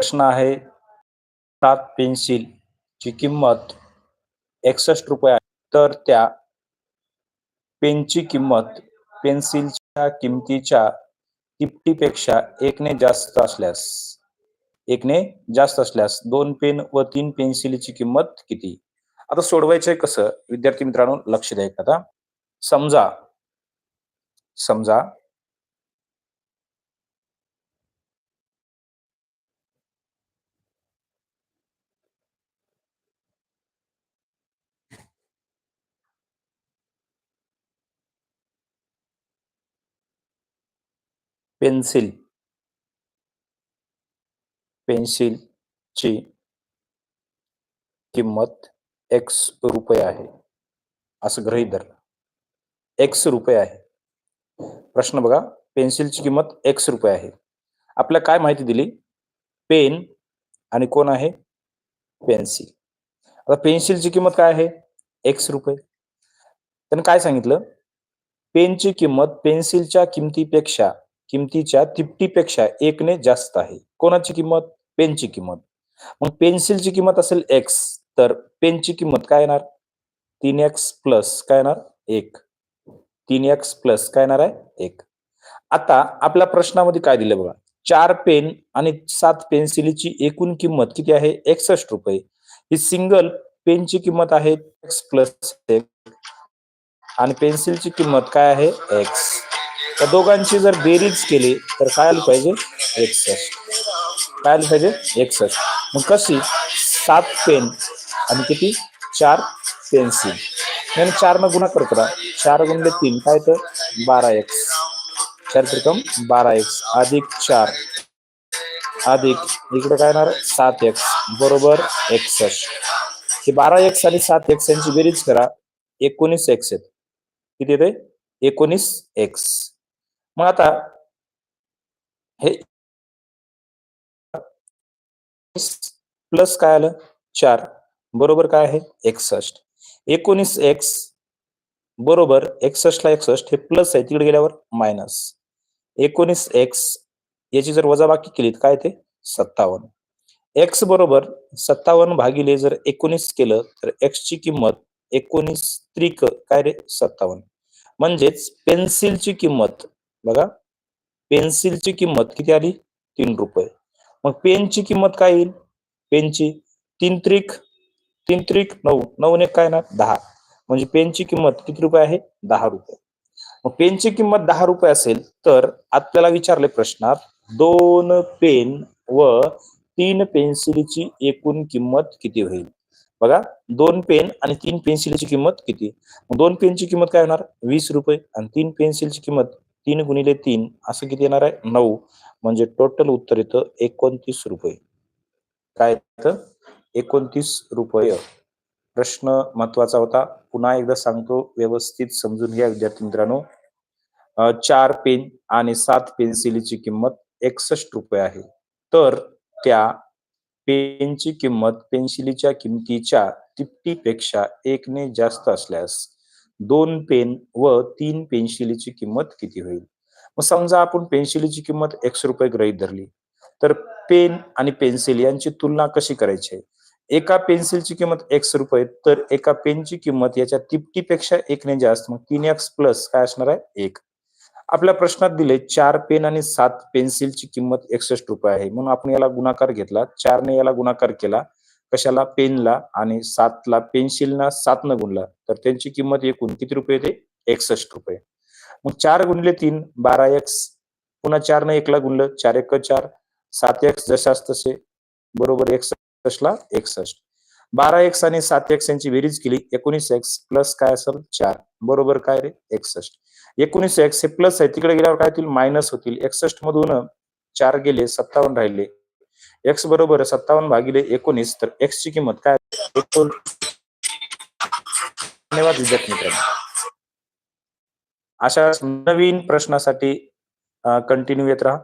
प्रश्न आहे. सात पेन्सिल ची किंमत एकसष्ट रुपये आहे. तर त्या पेनची किंमत पेन्सिलच्या किमतीच्या तिपटीपेक्षा एकने जास्त असल्यास एकने जास्त असल्यास दोन पेन व तीन पेन्सिलची किंमत किती? आता सोडवायचंय कसं? विद्यार्थी मित्रांनो लक्ष द्यायचं आता. समजा समजा पेन्सिल. पेन्सिलची किंमत एक्स रुपये आहे. असं गृहित धरलं. एक्स रुपये आहे. प्रश्न बघा पेन्सिलची किंमत एक्स रुपये आहे. आपल्याला काय माहिती दिली? पेन आणि कोण आहे? पेन्सिल. आता पेन्सिलची किंमत काय आहे? एक्स रुपये. त्यानं काय सांगितलं? पेनची किंमत पेन्सिलच्या किमतीपेक्षा किमतीच्या तिपटीपेक्षा एकने जास्त आहे. कोणाची किंमत? पेनची किंमत. मग पेन्सिलची किंमत असेल एक्स तर पेनची किंमत काय येणार? तीन एक्स प्लस काय येणार? एक. तीन एक्स प्लस काय येणार आहे? एक. आता आपल्या प्रश्नामध्ये काय दिलं बघा. चार पेन आणि सात पेन्सिलीची एकूण किंमत किती आहे? एकसष्ट रुपये. ही सिंगल पेनची किंमत आहे एक्स प्लस एक. आणि पेन्सिलची किंमत काय आहे? एक्स त्या दोघांची जर बेरीज केली तर काय आलं पाहिजे? एकसष्ट काय आलं पाहिजे? एकसष्ट मग कशी? सात पेन आणि किती? चार पेन्सिल. आणि चार न गुणाकार करा चार गुणले तीन काय तर बारा एक्स चार त्रिकम बारा एक्स अधिक चार. अधिक इकडे काय येणार? सात एक्स बरोबर एकसष्ट हे बारा एक्स आणि सात एक्स यांची बेरीज करा. एकोणीस एक्स आहेत. किती येते एकोणीस एक्स मग आता हे प्लस काय आलं? चार. बरोबर काय आहे? एकसष्ट. एकोणीस एक्स बरोबर एकसष्ट ला एकसष्ट हे प्लस आहे तिकडे गेल्यावर मायनस. एकोणीस एक्स याची जर वजाबाकी केली तर काय ते सत्तावन्न. एक्स बरोबर सत्तावन्न भागिले जर एकोणीस केलं तर एक्स ची किंमत एकोणीस त्रिक काय रे? सत्तावन्न. म्हणजेच पेन्सिलची किंमत बघा. पेन्सिलची किंमत किती आली? तीन रुपये. मग पेनची किंमत काय येईल? पेनची तीन त्रिक तीन त्रिक नऊ. नऊ ने काय ना दहा. म्हणजे पेनची किंमत किती रुपये आहे? दहा रुपये. मग पेनची किंमत दहा रुपये असेल तर आपल्याला विचारले प्रश्नात दोन पेन व तीन पेन्सिलची एकूण किंमत किती होईल? बघा. दोन पेन आणि तीन पेन्सिलची किंमत किती? दोन पेनची किंमत काय होणार? वीस रुपये. आणि तीन पेन्सिलची किंमत तीन गुणिले तीन असं किती येणार आहे? नऊ. म्हणजे टोटल उत्तर येतं एकोणतीस रुपये. काय येतं? एकोणतीस रुपये. प्रश्न महत्त्वाचा होता. पुन्हा एकदा सांगतो व्यवस्थित समजून घ्या विद्यार्थी मित्रांनो. चार पेन आणि सात पेन्सिलीची किंमत एकसष्ट रुपये आहे. तर त्या पेनची किंमत पेन्सिलीच्या किमतीच्या तिपटीपेक्षा एकने जास्त असल्यास दोन पेन व तीन पेन्सिलीची किंमत किती होईल? मग समजा आपण पेन्सिलीची किंमत एकशे रुपये गृहीत धरली तर पेन आणि पेन्सिल यांची तुलना कशी करायची? आहे एका पेन्सिलची किंमत एकशे रुपये तर एका पेनची किंमत याच्या तिपटीपेक्षा एकने जास्त मग तीन एक्स प्लस काय असणार आहे? एक. आपल्या प्रश्नात दिले चार पेन आणि सात पेन्सिलची किंमत एकसष्ट रुपये आहे. म्हणून आपण याला गुणाकार घेतला चारने याला गुणाकार केला कशाला? पेनला. आणि सातला पेन्सिलना सातनं गुणला. तर त्यांची किंमत एकूण किती रुपये येते एकसष्ट रुपये. मग चार गुणले तीन बारा एक्स. पुन्हा चारनं एकला गुणलं. चार एक चार. सात एक्स जशास तसे. बरोबर एकसष्टला एकसष्ट. बारा एक्स आणि सात एक्स यांची बेरीज केली. एकोणीस एक्स प्लस काय असेल? चार. बरोबर काय रे? एकसष्ट. एकोणीस एक्स हे प्लस आहे. तिकडे गेल्यावर काय होतील? मायनस होतील. एकसष्ट मधून चार गेले सत्तावन्न राहिले. एक्स बरोबर सत्तावन्न भागिले एकोणीस तर एक्स ची किंमत काय? धन्यवाद विद्यार्थी मित्रांनो. अशा नवीन प्रश्नासाठी कंटिन्यू येत राहा.